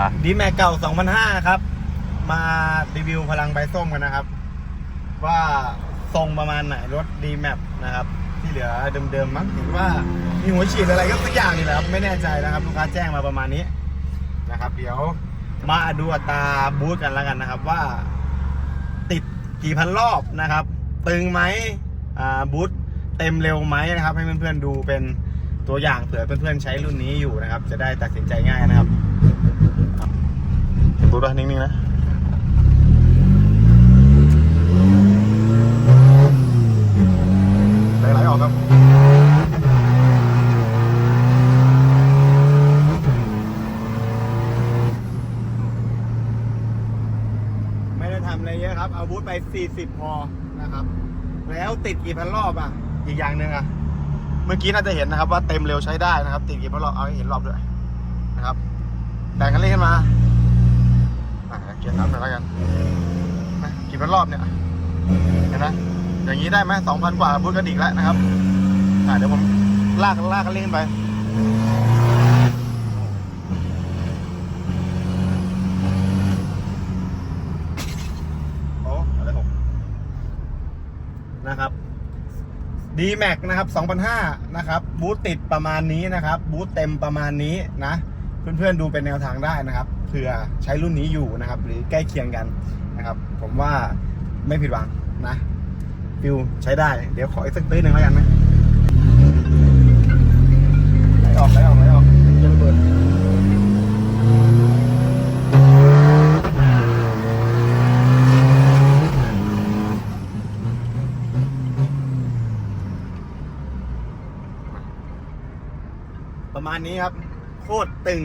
อะ ดีแม็กเก่า2005ครับ มารีวิวพลังใบส้มกันนะครับ ว่าทรงประมาณไหนรถดีแมปนะครับ ที่เหลือเดิมๆมั้งเห็นว่ามีหัวฉีดอะไรก็สักอย่างนี่แหละครับไม่แน่ใจนะครับลูกค้าแจ้งมาประมาณนี้นะครับ เดี๋ยวมาดูอัตราบูทกันแล้วกันนะครับ ว่า ติดกี่พันรอบนะครับ ตึงไหมอ่าบูทเต็มเร็วไหมนะครับ ให้เพื่อนๆดูเป็นตัวอย่างเผื่อเพื่อนๆใช้รุ่นนี้อยู่นะครับ จะได้ตัดสินใจง่ายนะครับ บูทว่านิ่งๆนะไหลๆออกครับไม่ได้ทำอะไรเยอะครับ เอาบูทไป 40 พอ นะครับ แล้วติดกี่พันรอบอะ อีกอย่างหนึ่งอะ เมื่อกี้น่าจะเห็นนะครับว่าเต็มเร็วใช้ได้นะครับ ติดกี่พันรอบ เอาให้เห็นรอบด้วยนะครับ แต่งกันเล่นมา เกียร์สามหน่อยแล้วกันนะกี่พันรอบเนี่ยเห็นไหมอย่างนี้ได้ไหมสองพันกว่าบูทกระดิกแล้วนะครับอ่าเดี๋ยวผมลากลากกันเล่นไปอ้อะไรผมนะครับ d m a x นะครับ2005นะครับบูทติดประมาณนี้นะครับบูทเต็มประมาณนี้นะ เพื่อนๆดูเป็นแนวทางได้นะครับเผื่อใช้รุ่นนี้อยู่นะครับ หรือใกล้เคียงกันนะครับ ผมว่าไม่ผิดหวังนะฟิวใช้ได้ เดี๋ยวขออีกสักตื้อหนึ่งแล้วกันนะไหลออกไหลออกไหลออกจะระเบิดประมาณนี้ครับ โคตรตึง